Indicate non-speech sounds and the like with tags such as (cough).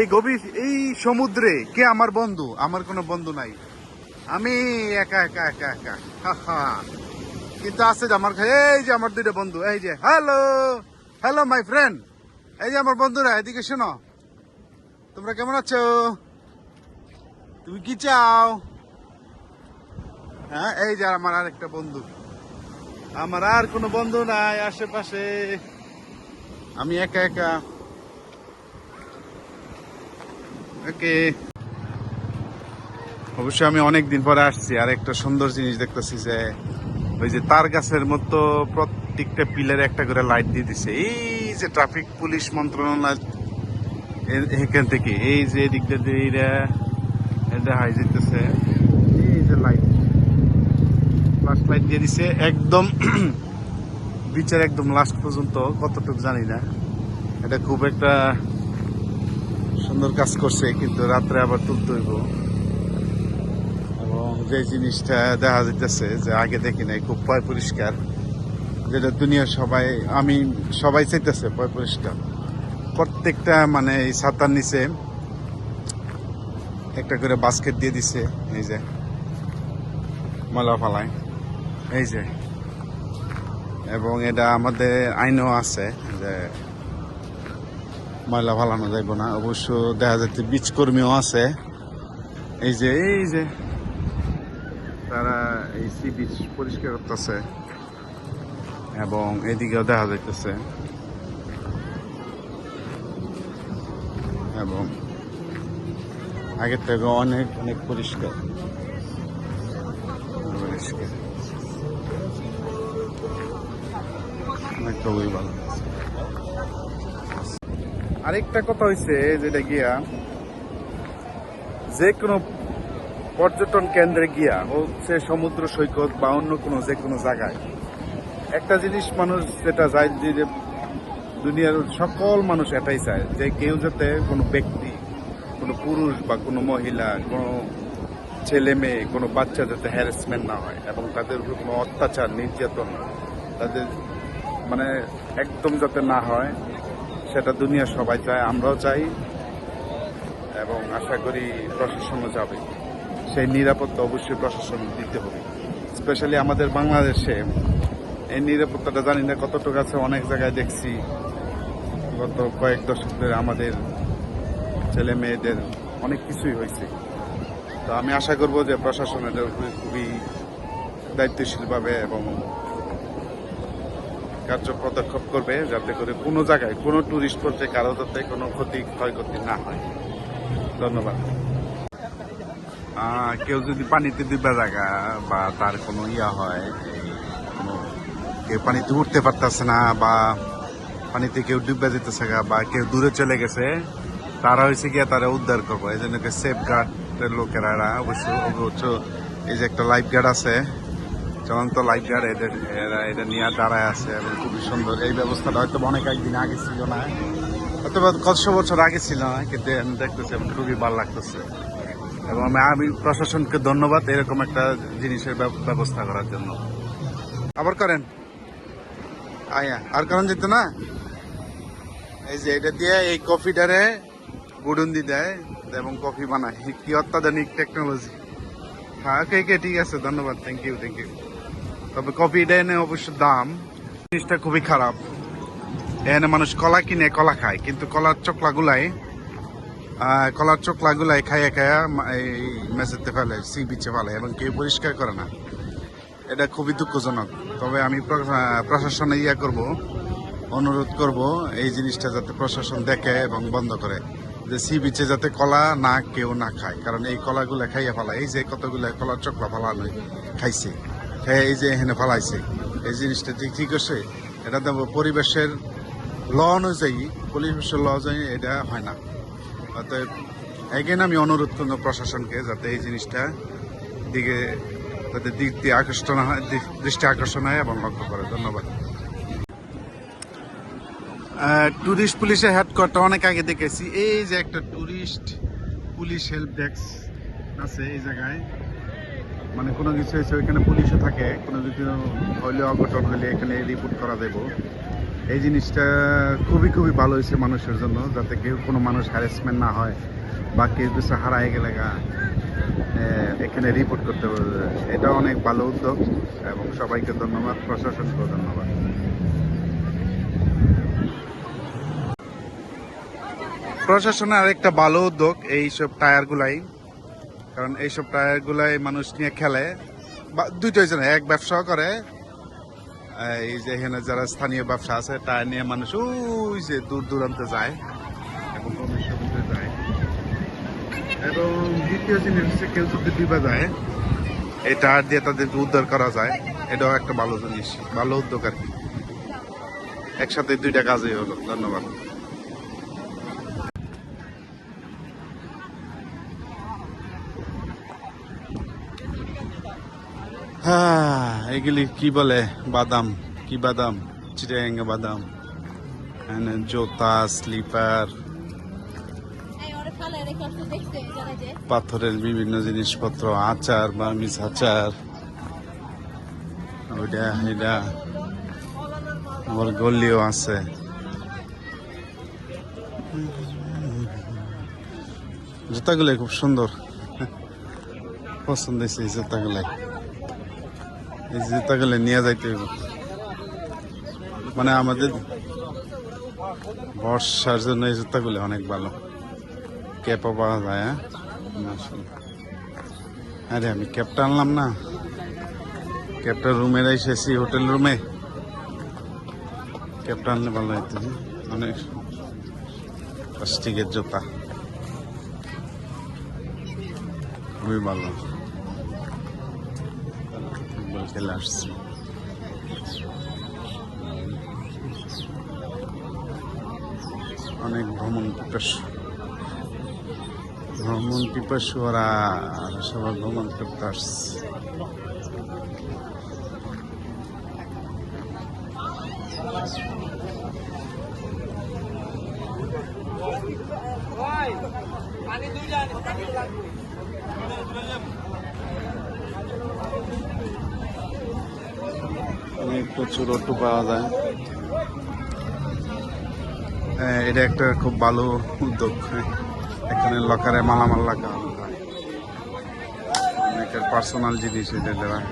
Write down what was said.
এই গভীর, এই সমুদ্রে কে আমার বন্ধু? আমার কোনো বন্ধু নাই। আমি একা একা একা একা। কিন্তু আছে যে আমার এই যে আমার দুইটা বন্ধু। এই যে, হ্যালো হ্যালো মাই ফ্রেন্ড এই যে আমার বন্ধুরা, এদিকে শোনো। তোমরা কেমন আছো? তুমি কি চাও? হ্যাঁ এই যে আমার আরেকটা বন্ধু। আমার আর কোনো বন্ধু নাই আশেপাশে। আমি একা একা। অবশ্যই আমি অনেক দিন পরে আসছি, আর একটা সুন্দর জিনিস দেখতেছি যে, ওই যে তার গাছের মতো প্রত্যেকটা পিলারে একটা করে লাইট দিয়ে দিছে। এই যে ট্রাফিক পুলিশ মন্ত্রণালয় এখান থেকে, এই যে এদিকটা দিয়ে এটা হাই যেতেছে এই যে লাইট ফ্লাশ লাইট দিয়ে দিছে, একদম (clears throat) বিচের একদম লাস্ট পর্যন্ত, কতটুকু জানি না। এটা খুব একটা সুন্দর কাজ করছে, কিন্তু রাত্রে আবার তুলতে হইব। এবং যে জিনিসটা দেখা যাইতেছে যে আগে দেখি নাই, খুব পয় পরিষ্কার। যেটা দুনিয়া সবাই, আমি, সবাই চাইতেছে পয় পরিষ্কার। প্রত্যেকটা মানে এই ছাতার নিচে একটা করে বাস্কেট দিয়ে দিছে, এই যে, ময়লা ফালায়। এই যে, এবং এটা আমাদের আইনও আছে যে ময়লা ফালানো যাইব না। অবশ্য দেখা যাচ্ছে বীজ কর্মীও আছে। এই যে এই যে। তারা এই সি বীজ পরিষ্কার করতেছে। এবং এদিকেও দেখা যাইতেছে। এবং আগের থেকে অনেক অনেক পরিষ্কার। পরিষ্কার। অনেক খুবই ভালো আরেকটা কথা হয়েছে যেটা গিয়া, যে কোনো পর্যটন কেন্দ্রে গিয়া হোক সে সমুদ্র, সৈকত বা অন্য কোনো যে কোনো জায়গায়, একটা জিনিস মানুষ যেটা যায় যে দুনিয়ার সকল মানুষ এটাই চায়, যে কেউ যাতে কোনো ব্যক্তি, কোনো পুরুষ বা কোনো মহিলা, কোনো ছেলে মেয়ে, কোনো বাচ্চা যাতে হ্যারাসমেন্ট না হয় এবং তাদের উপর কোনো অত্যাচার, নির্যাতন, তাদের মানে একদম যাতে না হয় সেটা দুনিয়া সবাই চায়, আমরাও চাই এবং আশা করি প্রশাসনও যাবে। সেই নিরাপত্তা অবশ্যই প্রশাসন দিতে হবে। স্পেশালি আমাদের বাংলাদেশে এই নিরাপত্তাটা জানি না কতটুকু আছে, অনেক জায়গায় দেখছি গত কয়েক দশক ধরে আমাদের ছেলে মেয়েদের অনেক কিছুই হয়েছে। তো আমি আশা করব যে প্রশাসন এটার খুবই দায়িত্বশীলভাবে এবং কার্য পদক্ষেপ করবে যাতে করে কোনো জায়গায় কোনো টুরিস্ট পথে কারও যাতে কোনো ক্ষতি, ক্ষয়ক্ষতি না হয়। ধন্যবাদ। কেউ যদি পানিতে ডুবা জায়গা বা তার কোনো ইয়া হয় কেউ পানিতে উঠতে পারতেছে না বা পানিতে কেউ ডুবে যেতেছে বা কেউ দূরে চলে গেছে, তারা হয়েছে গিয়া তারা উদ্ধার করব। এই জন্য সেফ গার্ডের লোকেরা অবশ্য অবশ্য এই যে একটা লাইফ গার্ড আছে চলন্ত লাইফ গার্ড এদের, এরা এটা নিয়ে দাঁড়ায় আছে এবং খুবই সুন্দর। এই ব্যবস্থাটা হয়তো অনেক একদিন আগে ছিল না। হয়তো বা কতশো বছর আগে ছিল না, কিন্তু আমি দেখতেছি এবং খুবই ভালো লাগতেছে। এবং আমি প্রশাসনকে ধন্যবাদ এরকম একটা জিনিসের ব্যব- ব্যবস্থা করার জন্য। আবার করেন। আয়া, আর কারণ যেত না? এই যে এটা দিয়ে এই কফিটারে গুডুন্দি দেয় এবং কফি বানায়। কি অত্যাধুনিক টেকনোলজি হ্যাঁ ওকে ঠিক আছে, ধন্যবাদ। থ্যাংক ইউ থ্যাংক ইউ তবে কফি এনে অবশ্য দাম। জিনিসটা খুবই খারাপ। এনে মানুষ কলা কিনে, কলা খায়, কিন্তু কলার চকলাগুলাই কলার চোখলাগুলাই খাইয়া খাইয়া এই মেঝেতে ফেলে, সি বিচে ফেলে, এবং কেউ পরিষ্কার করে না। এটা খুবই দুঃখজনক। তবে আমি প্রশাসনে ইয়া করব, অনুরোধ করব এই জিনিসটা যাতে প্রশাসন দেখে এবং বন্ধ করে, যে সি বিচে যাতে কলা না কেউ না খায়। কারণ এই কলাগুলা খাইয়া ফেলা এই যে কতগুলা কলার চকলা ফেলানো খাইছে। খেয়ে এই যে এখানে ফেলাইছে, এই জিনিসটা ঠিক ঠিক আছে। এটা তো পরিবেশের ল অনুযায়ী, পরিবেশের ল অনুযায়ী এটা হয় না। অতএব, এগেন আমি অনুরোধ করব প্রশাসনকে যাতে এই জিনিসটা দিকে, যাতে দিক দিয়ে আকর্ষণ হয় দৃষ্টি আকর্ষণ হয় এবং লক্ষ্য করে। ধন্যবাদ। টুরিস্ট পুলিশের হেডকোয়ার্টার অনেক আগে দেখেছি। এই যে একটা টুরিস্ট পুলিশ হেল্প ডেস্ক আছে এই জায়গায়। মানে কোনো কিছু হয়েছে ওইখানে পুলিশও থাকে, কোনো কিছু হইলে অঘটন হইলে এখানে রিপোর্ট করা দেবো। এই জিনিসটা খুবই খুবই ভালো হয়েছে মানুষের জন্য, যাতে কেউ কোনো মানুষ হ্যারাসমেন্ট না হয় বা কেউ কিছু হারায় গেলে এখানে রিপোর্ট করতে পারবে। এটা অনেক ভালো উদ্যোগ এবং সবাইকে ধন্যবাদ, প্রশাসনকেও ধন্যবাদ। প্রশাসনের আরেকটা ভালো উদ্যোগ, এইসব টায়ারগুলাই। কারণ এইসব টায়ারগুলাই মানুষ নিয়ে খেলে। বা জন্য এক ব্যবসাও করে। এই যে এখানে যারা স্থানীয় ব্যবসা আছে, টায়ার নিয়ে মানুষ ওই যে দূর দূরান্তে যায়। এবং যায়। দ্বিতীয় জিনিস হচ্ছে কেউ যদি যায়। এই টায়ার দিয়ে উদ্ধার করা যায়। এটাও একটা ভালো জিনিস, ভালো একসাথে দুইটা কাজই হলো। ধন্যবাদ। হ্যাঁ এগুলি কি বলে? বাদাম। কি বাদাম? চিটাঙ্গা বাদাম। এখানে জুতা, স্লিপার। পাথরের বিভিন্ন জিনিসপত্র, আচার বা মিস আচার ওইটা আমার গলিও আছে। জুতাগুলো খুব সুন্দর। পছন্দ হয়েছে জুতাগুলো এই নিয়ে যাইতে হইব। মানে আমাদের বর্ষার জন্য এই জুতাগুলো অনেক ভালো। ক্যাপও পাওয়া যায় হ্যাঁ। আরে, আমি ক্যাপটা আনলাম না। ক্যাপটা রুমে এসেছি হোটেল রুমে। ক্যাপটা আনলে ভালো হতো হুম। অনেক প্লাস্টিকের জুতা। খুবই ভালো। ফুটবল খেলে আসছি অনেক ভ্রমণ পিপাসু। ভ্রমণ পিপাসু ওরা সবাই ভ্রমণ করতে আসছে। অনেক প্রচুর অটো পাওয়া যায় এটা একটা খুব ভালো উদ্যোগ। এখানে লকারে মালামাল লাগা অনেকের পার্সোনাল জিনিস এটা হয়।